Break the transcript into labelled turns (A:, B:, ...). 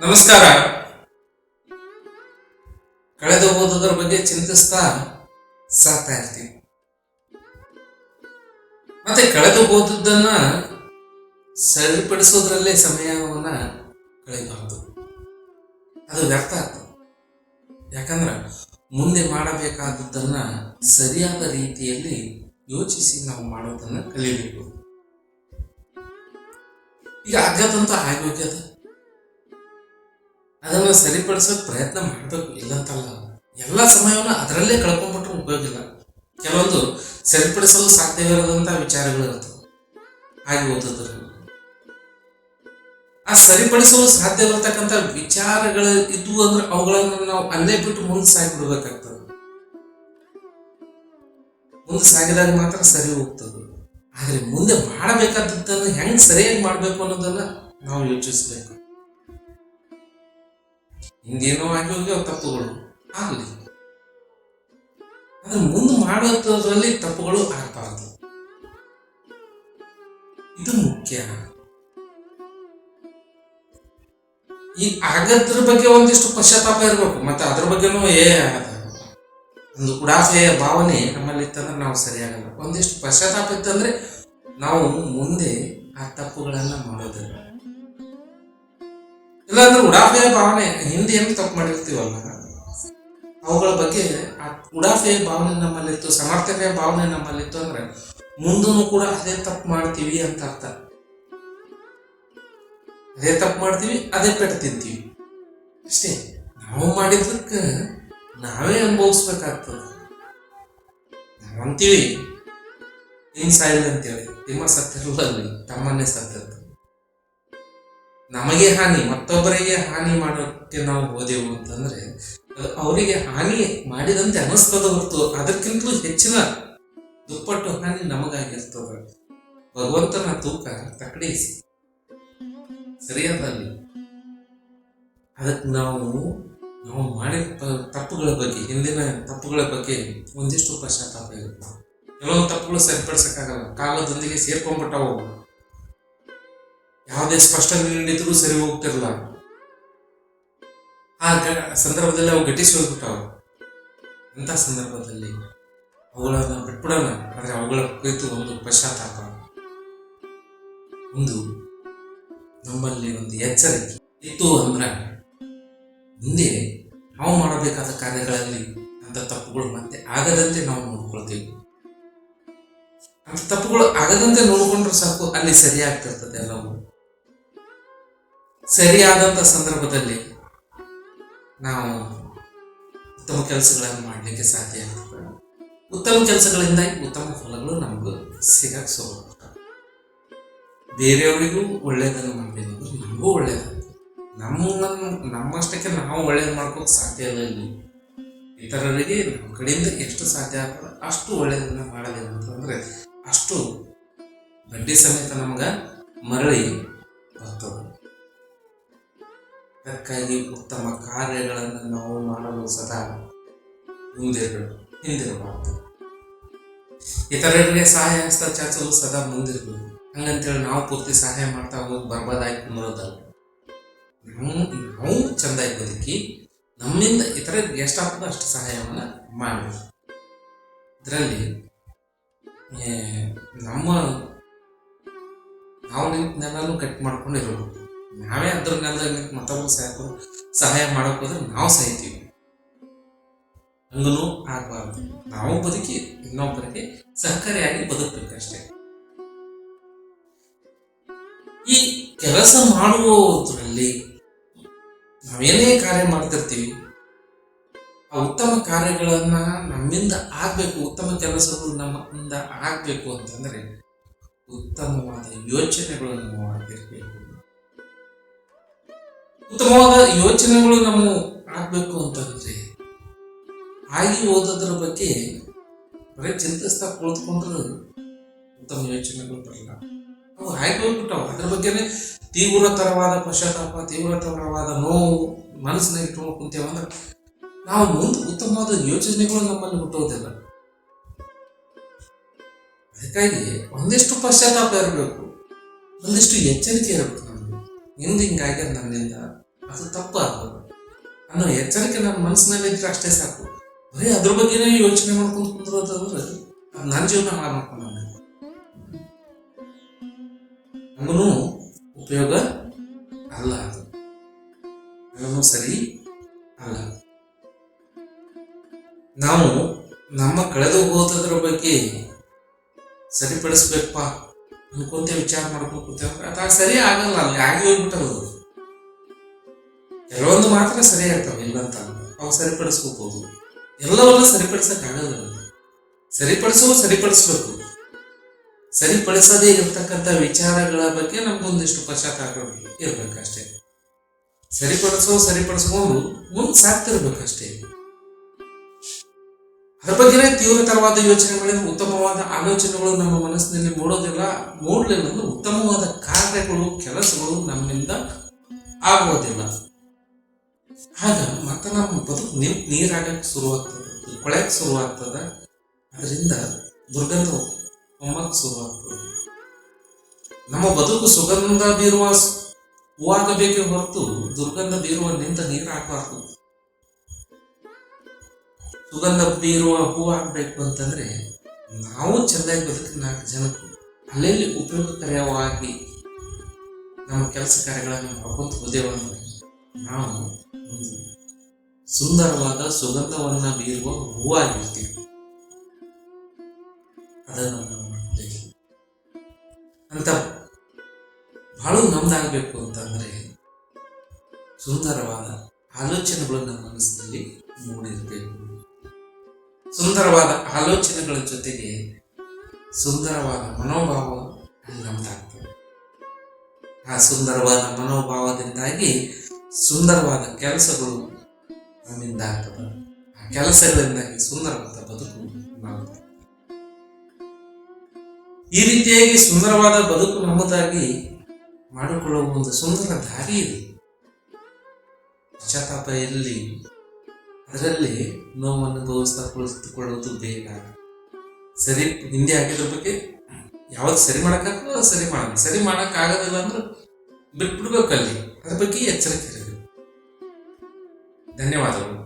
A: ನಮಸ್ಕಾರ. ಕಳೆದು ಹೋದದ್ರ ಬಗ್ಗೆ ಚಿಂತಿಸ್ತಾ ಸಾಕ್ತಾ ಇರ್ತೀನಿ. ಮತ್ತೆ ಕಳೆದು ಹೋದದ್ದನ್ನ ಸರಿಪಡಿಸೋದ್ರಲ್ಲೇ ಸಮಯವನ್ನ ಕಳೆಯಬಾರದು ಅದು ವ್ಯರ್ಥ ಆಗ್ತದೆ ಯಾಕಂದ್ರೆ ಮುಂದೆ ಮಾಡಬೇಕಾದದ್ದನ್ನ ಸರಿಯಾದ ರೀತಿಯಲ್ಲಿ ಯೋಚಿಸಿ ನಾವು ಮಾಡೋದನ್ನ ಕಲಿಬೇಕು. ಈಗ ಆಗದಂತ ಆಗೋಗ್ಯದ ಅದನ್ನ ಸರಿಪಡಿಸೋಕೆ ಪ್ರಯತ್ನ ಮಾಡಬೇಕು ಇಲ್ಲ ಅಂತಲ್ಲ ಎಲ್ಲ ಸಮಯವನ್ನು ಅದರಲ್ಲೇ ಕಳ್ಕೊಂಡ್ಬಿಟ್ರೆ ಉಪಯೋಗ ಇಲ್ಲ. ಕೆಲವೊಂದು ಸರಿಪಡಿಸಲು ಸಾಧ್ಯವಿರದಂಥ ವಿಚಾರಗಳು ಇರ್ತವೆ ಹಾಗೆ ಓದೋದ್ರಲ್ಲಿ. ಆ ಸರಿಪಡಿಸಲು ಸಾಧ್ಯವಿರತಕ್ಕಂಥ ವಿಚಾರಗಳು ಇದ್ವು ಅಂದ್ರೆ ಅವುಗಳನ್ನು ನಾವು ಅಲ್ಲೇ ಬಿಟ್ಟು ಮುಂದೆ ಸಾಗಿಬಿಡ್ಬೇಕಾಗ್ತದೆ ಮುಂದೆ ಸಾಗಿದಾಗ ಮಾತ್ರ ಸರಿ ಹೋಗ್ತದೆ. ಆದ್ರೆ ಮುಂದೆ ಮಾಡಬೇಕಾದದ್ದನ್ನು ಹೆಂಗೆ ಸರಿಯಾಗಿ ಮಾಡ್ಬೇಕು ಅನ್ನೋದನ್ನ ನಾವು ಯೋಚಿಸ್ಬೇಕು. ಹಿಂಗೇನೋ ಆಗಿ ಹೋಗ್ಯಾವ ತಪ್ಪುಗಳು. ಆಗಲಿ. ಆದ್ರೆ ಮುಂದೆ ಮಾಡುವಂಥದ್ರಲ್ಲಿ ತಪ್ಪುಗಳು ಆಗಬಾರ್ದು. ಇದು ಮುಖ್ಯ. ಈ ಆಗದ್ರ ಬಗ್ಗೆ ಒಂದಿಷ್ಟು ಪಶ್ಚಾತ್ತಾಪ ಇರಬೇಕು, ಮತ್ತೆ ಅದ್ರ ಬಗ್ಗೆನೂ ಏ ಆಗದ ಒಂದು ಉಡಾಫೆಯ ಭಾವನೆ ನಮ್ಮಲ್ಲಿ ಇತ್ತಂದ್ರೆ ನಾವು ಸರಿಯಾಗಲ್ಲ. ಒಂದಿಷ್ಟು ಪಶ್ಚಾತ್ತಾಪ ಇತ್ತಂದ್ರೆ ನಾವು ಮುಂದೆ ಆ ತಪ್ಪುಗಳನ್ನ ಮಾಡೋದಿಲ್ಲ. ಇಲ್ಲಾಂದ್ರೆ ಉಡಾಫೆಯ ಭಾವನೆ, ಹಿಂದೆ ಏನು ತಪ್ಪು ಮಾಡಿರ್ತೀವಲ್ಲ? ಅವುಗಳ ಬಗ್ಗೆ ಆ ಉಡಾಫೆಯ ಭಾವನೆ ನಮ್ಮಲ್ಲಿತ್ತು ಸಮರ್ಥನೆಯ ಭಾವನೆ ನಮ್ಮಲ್ಲಿತ್ತು ಅಂದ್ರೆ ಮುಂದೂ ಕೂಡ ಅದೇ ತಪ್ಪು ಮಾಡ್ತೀವಿ ಅಂತ ಅರ್ಥ. ಅದೇ ತಪ್ಪು ಮಾಡ್ತೀವಿ, ಅದೇ ಪೆಟ್ಟು ತಿಂತೀವಿ. ಅಷ್ಟೇ, ನಾವು ಮಾಡಿದ್ದಕ್ಕೆ ನಾವೇ ಅನುಭವಿಸ್ಬೇಕಾಗ್ತದೆ. ನಾವಂತೀವಿ. ಹಿಂಗ್ ಸಾಯಿಲ್ಲ ಅಂತೇಳಿ. ನಿಮ್ಮ ಅಲ್ಲಿ, ತಮ್ಮನ್ನೇ ಸತ್ತಿರ್ತ ನಮಗೆ ಹಾನಿ, ಮತ್ತೊಬ್ಬರಿಗೆ ಹಾನಿ ಮಾಡೋಕ್ಕೆ ನಾವು ಹೋದೆವು ಅಂತಂದ್ರೆ ಅವರಿಗೆ ಹಾನಿ ಮಾಡಿದಂತೆ ಅನಿಸ್ತದ ಹೊರತು ಅದಕ್ಕಿಂತಲೂ ಹೆಚ್ಚಿನ ದುಪ್ಪಟ್ಟು ಹಾನಿ ನಮಗಾಗಿರ್ತದ. ಭಗವಂತನ ತೂಕ ತಕಡಿ ಸರಿಯಾದಲ್ಲಿ. ಅದಕ್ಕೆ ನಾವು ನಾವು ಮಾಡಿದ ತಪ್ಪುಗಳ ಬಗ್ಗೆ, ಹಿಂದಿನ ತಪ್ಪುಗಳ ಬಗ್ಗೆ ಒಂದಿಷ್ಟು ಪಶ್ಚಾತ್ತಾಪ ಇರುತ್ತೆ ಕೆಲವೊಂದು ತಪ್ಪುಗಳು ಸರಿಪಡಿಸಕ್ಕಾಗಲ್ಲ. ಕಾಲದೊಂದಿಗೆ ಸೇರ್ಕೊಂಡ್ಬಿಟ್ಟವು. ಯಾವುದೇ ಸ್ಪಷ್ಟನೆ ನೀಡಿದ್ರು ಸರಿ ಹೋಗ್ತಿರಲ್ಲ ಆ ಸಂದರ್ಭದಲ್ಲಿ ಅವು ಗಟ್ಟಿಸಿ ಹೋಗ್ಬಿಟ್ಟವು. ಅಂತ ಸಂದರ್ಭದಲ್ಲಿ ಅವುಗಳನ್ನ ಬಿಟ್ಬಿಡೋಣ. ಆದ್ರೆ ಅವುಗಳ ಕುರಿತು ಒಂದು ಪಶ್ಚಾತ್ತಾಪ. ಒಂದು ನಮ್ಮಲ್ಲಿ ಒಂದು ಎಚ್ಚರಿಕೆ ಇತ್ತು ಅಂದ್ರೆ ಮುಂದೆ ನಾವು ಮಾಡಬೇಕಾದ ಕಾರ್ಯಗಳಲ್ಲಿ ಅಂತ ತಪ್ಪುಗಳು ಮತ್ತೆ ಆಗದಂತೆ ನಾವು ನೋಡ್ಕೊಳ್ತೀವಿ. ಅಂತ ತಪ್ಪುಗಳು ಆಗದಂತೆ ನೋಡ್ಕೊಂಡ್ರೆ ಸಾಕು, ಅಲ್ಲಿ ಸರಿಯಾಗ್ತಿರ್ತದೆ ಎಲ್ಲವೂ ಸರಿಯಾದಂತ ಸಂದರ್ಭದಲ್ಲಿ ನಾವು ಉತ್ತಮ ಕೆಲಸಗಳನ್ನು ಮಾಡಲಿಕ್ಕೆ ಸಾಧ್ಯ ಆಗ್ತದೆ ಉತ್ತಮ ಕೆಲಸಗಳಿಂದ ಉತ್ತಮ ಫಲಗಳು ನಮಗೆ ಸಿಗಕ್ಕೆ ಶುರು ಬೇರೆಯವರಿಗೂ ಒಳ್ಳೆಯದನ್ನು ಮಾಡಬೇಕು ನಮಗೂ ಒಳ್ಳೆಯದು ನಮ್ಮ ನಮ್ಮಷ್ಟಕ್ಕೆ ನಾವು ಒಳ್ಳೇದು ಮಾಡ್ಕೋಕೆ ಸಾಧ್ಯ ಇಲ್ಲ ಇಲ್ಲಿ. ಇತರರಿಗೆ ನಮ್ಮ ಕಡೆಯಿಂದ ಎಷ್ಟು ಸಾಧ್ಯ ಆಗ್ತದೆ ಅಷ್ಟು ಒಳ್ಳೆಯದನ್ನು ಮಾಡಬೇಕು ಅಂತಂದ್ರೆ ಅಷ್ಟು ಬಡ್ಡಿ ಸಮೇತ ನಮ್ಗೆ ಮರಳಿ ಬರ್ತದೆ. ಅದಕ್ಕಾಗಿ ಉತ್ತಮ ಕಾರ್ಯಗಳನ್ನು ನಾವು ಮಾಡಲು ಸದಾ ಮುಂದಿರಬೇಕು, ಹಿಂದಿರಬಾರ್ದು. ಇತರರಿಗೆ ಸಹಾಯ ಹಸ್ತ ಚಾಚಲು ಸದಾ ಮುಂದಿರಬೇಕು. ಹಂಗಂತೇಳಿ ನಾವು ಪೂರ್ತಿ ಸಹಾಯ ಮಾಡ್ತಾ ಹೋಗಿ ಬರ್ಬಾದಾಗಿ ಕುಂದ್ರೋದಲ್ಲ ನಾವು ನಾವು ಚಂದಾಗಿ ಬದುಕಿ ನಮ್ಮಿಂದ ಇತರರಿಗೆ ಎಷ್ಟಾಗ್ತದೋ ಅಷ್ಟು ಸಹಾಯವನ್ನು ಮಾಡಬೇಕು. ಇದರಲ್ಲಿ ನಮ್ಮ, ನಾವು ನಿಂತ ನೆಲನೂ ಕಟ್ ಮಾಡ್ಕೊಂಡು ಇರಬೇಕು ನಾವೇ ಅದ್ರ ನೆಲದಾಗ ನಿಂತು ಮತ್ತೊಬ್ಬರು ಸಾಕು ಸಹಾಯ ಮಾಡಕ್ ಹೋದ್ರೆ ನಾವು ಸಹಿತೀವಿ. ಹಂಗೂ ಆಗಬಾರ್ದು. ನಾವು ಬದುಕಿ, ಇನ್ನೊಬ್ಬರಿಗೆ ಸಹಕಾರಿಯಾಗಿ ಬದುಕಬೇಕಷ್ಟೇ ಈ ಕೆಲಸ ಮಾಡುವುದರಲ್ಲಿ ನಾವೇನೇ ಕಾರ್ಯ ಮಾಡ್ತಿರ್ತೀವಿ, ಆ ಉತ್ತಮ ಕಾರ್ಯಗಳನ್ನ ನಮ್ಮಿಂದ ಆಗ್ಬೇಕು, ಉತ್ತಮ ಕೆಲಸಗಳು ನಮ್ಮಿಂದ ಆಗ್ಬೇಕು ಅಂತಂದ್ರೆ ಉತ್ತಮವಾದ ಯೋಚನೆಗಳನ್ನು ಆಗಿರ್ಬೇಕು ಉತ್ತಮವಾದ ಯೋಚನೆಗಳು ನಮ್ಮ ಆಗ್ಬೇಕು ಅಂತಂದ್ರೆ ಆಗಿ ಓದೋದ್ರ ಬಗ್ಗೆ ಬರೀ ಚಿಂತಿಸ್ತಾ ಕುಳಿತುಕೊಂಡ್ರು ಉತ್ತಮ ಯೋಚನೆಗಳು ಬರಲ್ಲ. ಅವು ಆಗಿ ಹೋಗ್ಬಿಟ್ಟವು. ಅದ್ರ ಬಗ್ಗೆನೇ ತೀವ್ರತರವಾದ ಪಶ್ಚಾತ್ತಾಪ, ತೀವ್ರತರವಾದ ನೋವು ಮನಸ್ಸಿನಾಗ ಇಟ್ಕೊಂಡು ಕುಂತೇವಂದ್ರೆ ನಾವು ಮುಂದೆ ಉತ್ತಮವಾದ ಯೋಚನೆಗಳು ನಮ್ಮಲ್ಲಿ ಹುಟ್ಟೋದಿಲ್ಲ. ಅದಕ್ಕಾಗಿ ಒಂದಿಷ್ಟು ಪಶ್ಚಾತ್ತಾಪ ಇರಬೇಕು. ಒಂದಿಷ್ಟು ಎಚ್ಚರಿಕೆ ಇರಬೇಕು. ನಮ್ಗೆ ಹಿಂದೆ ಹಿಂಗಾಗ್ಯದ ನನ್ನಿಂದ ಅದು ತಪ್ಪಾಗ್ಬೋದು. ಅನ್ನೋ ಎಚ್ಚರಿಕೆ ನನ್ನ ಮನಸ್ಸಿನಲ್ಲಿ ಇದ್ರೆ ಅಷ್ಟೇ ಸಾಕು. ಬರೀ ಅದ್ರ ಬಗ್ಗೆನೇ ಯೋಚನೆ ಮಾಡ್ಕೊಂಡು ಕುಂದ್ರೋದವ್ರು ಅದು ನನ್ನ ಜೀವನ ಹಾಳು ಮಾಡ್ಕೊಂಡು ನಮಗೂ ಉಪಯೋಗ ಅಲ್ಲ ಅದು. ನಮಗೂ ಸರಿ ಅಲ್ಲ ನಾವು ನಮ್ಮ ಕಳೆದು ಹೋದದ್ರ ಬಗ್ಗೆ ಸರಿಪಡಿಸ್ಬೇಕಪ್ಪ. ಅನ್ಕೊಂತ ವಿಚಾರ ಮಾಡ್ಕೊಂಡು ಕೂತೇವೆ. ಅದು ಸರಿ ಆಗಲ್ಲ, ಅಲ್ಲಿ ಆಗಿ ಹೋಗ್ಬಿಟ್ಟದು ಕೆಲವೊಂದು ಮಾತ್ರ ಸರಿ ಆಗ್ತಾವೆ, ಇಲ್ಲಂತ. ಅವು ಸರಿಪಡಿಸ್ಕೋಬಹುದು ಎಲ್ಲವನ್ನ ಸರಿಪಡಿಸಕ್ ಆಗಲ್ಲ ಸರಿಪಡಿಸುವ ಸರಿಪಡಿಸ್ಬೇಕು. ಸರಿಪಡಿಸದೇ ಇರತಕ್ಕಂಥ ವಿಚಾರಗಳ ಬಗ್ಗೆ ನಮ್ಗೊಂದಿಷ್ಟು ಪಶ್ಚಾತ್ತಾಪ ಇರ್ಬೇಕಷ್ಟೇ. ಸರಿಪಡಿಸೋ ಸರಿಪಡಿಸ್ಕೊಂಡು ಮುಂದೆ ಸಾಕ್ತಿರ್ಬೇಕಷ್ಟೇ ಅದ್ರ ತೀವ್ರತರವಾದ ಯೋಚನೆಗಳಿಂದ ಉತ್ತಮವಾದ ಆಲೋಚನೆಗಳು ನಮ್ಮ ಮನಸ್ಸಿನಲ್ಲಿ ಮೂಡೋದಿಲ್ಲ. ಮೂಡಲಿಲ್ಲ ಅಂದ್ರೆ ಉತ್ತಮವಾದ ಕಾರ್ಯಗಳು, ಕೆಲಸಗಳು ನಮ್ಮಿಂದ ಆಗೋದಿಲ್ಲ. ಆಗ ಮತ್ತೆ ನಮ್ಮ ಬದುಕು ನಿಂತು ನೀರಾಗಕ್ಕೆ ಶುರುವಾಗ್ತದೆ. ಕೊಳೆಯಕ್ಕೆ ಶುರುವಾಗ್ತದೆ. ಅದರಿಂದ ದುರ್ಗಂಧ ಹೊಮ್ಮಕ್ಕೆ ಶುರುವಾಗ್ತದೆ. ನಮ್ಮ ಬದುಕು ಸುಗಂಧ ಬೀರುವ ಹೂವಾಗಬೇಕೇ ಹೊರತು ದುರ್ಗಂಧ ಬೀರುವ ನಿಂತ ನೀರು ಹಾಕಬಾರ್ದು ಸುಗಂಧ ಇರುವ ಹೂ ಆಗ್ಬೇಕು ಅಂತಂದ್ರೆ ನಾವು ಚೆಂದಾಗಿ ಬದುಕಿ ನಾಲ್ಕು ಜನಕ್ಕೂ ಅಲ್ಲೆಲ್ಲಿ ಉಪಯೋಗಕರವಾಗಿ ನಮ್ಮ ಕೆಲಸ ಕಾರ್ಯಗಳನ್ನು ಮಾಡ್ಕೊಂತ ಹೋದೆವಂದ್ರೆ ನಾವು ಒಂದು ಸುಂದರವಾದ ಸುಗಂಧವನ್ನ ಬೀರುವ ಹೂವಾಗಿರ್ತೀವಿ ಅದನ್ನು ನಾವು ಮಾಡ್ತೇವೆ ಅಂತ ಬಹಳ ನಮ್ದಾಗಬೇಕು ಅಂತಂದ್ರೆ ಸುಂದರವಾದ ಆಲೋಚನೆಗಳು ಮನಸ್ಸಿನಲ್ಲಿ ಮೂಡಿರಬೇಕು. ಸುಂದರವಾದ ಆಲೋಚನೆಗಳ ಜೊತೆಗೆ ಸುಂದರವಾದ ಮನೋಭಾವ ನಮ್ದಾಗ್ತದೆ. ಆ ಸುಂದರವಾದ ಮನೋಭಾವದಿಂದಾಗಿ ಸುಂದರವಾದ ಕೆಲಸಗಳು ನಮ್ಮಿಂದ ಆಗ್ತದೆ. ಆ ಕೆಲಸಗಳಿಂದಾಗಿ ಸುಂದರವಾದ ಬದುಕು ನಮ್ಮದಾಗ್ತದೆ ಈ ರೀತಿಯಾಗಿ ಸುಂದರವಾದ ಬದುಕು ನಮ್ಮದಾಗಿ ಮಾಡಿಕೊಳ್ಳುವ ಒಂದು ಸುಂದರ ದಾರಿ ಇದೆ. ಪಶ್ಚಾತ್ತಾಪ ಎಲ್ಲಿ ಅದರಲ್ಲಿ ನೋವನ್ನು ಅನುಭವಿಸ್ತಾ ಕುಳಿತುಕೊಳ್ಳೋದು ಬೇಗ. ಸರಿ, ಹಿಂದೆ ಹಾಕಿದ್ರ ಬಗ್ಗೆ ಯಾವ್ದು ಸರಿ ಮಾಡೋಕ್ಕಾಗಲ್ಲ ಸರಿ ಮಾಡಲ್ಲ. ಸರಿ ಮಾಡೋಕ್ಕಾಗೋದಿಲ್ಲ ಅಂದ್ರೆ ಬಿಟ್ಬಿಡ್ಬೇಕು ಅಲ್ಲಿ ಅದ್ರ ಬಗ್ಗೆ ಎಚ್ಚರಿಕೆ ಇರಬೇಕು ಧನ್ಯವಾದಗಳು.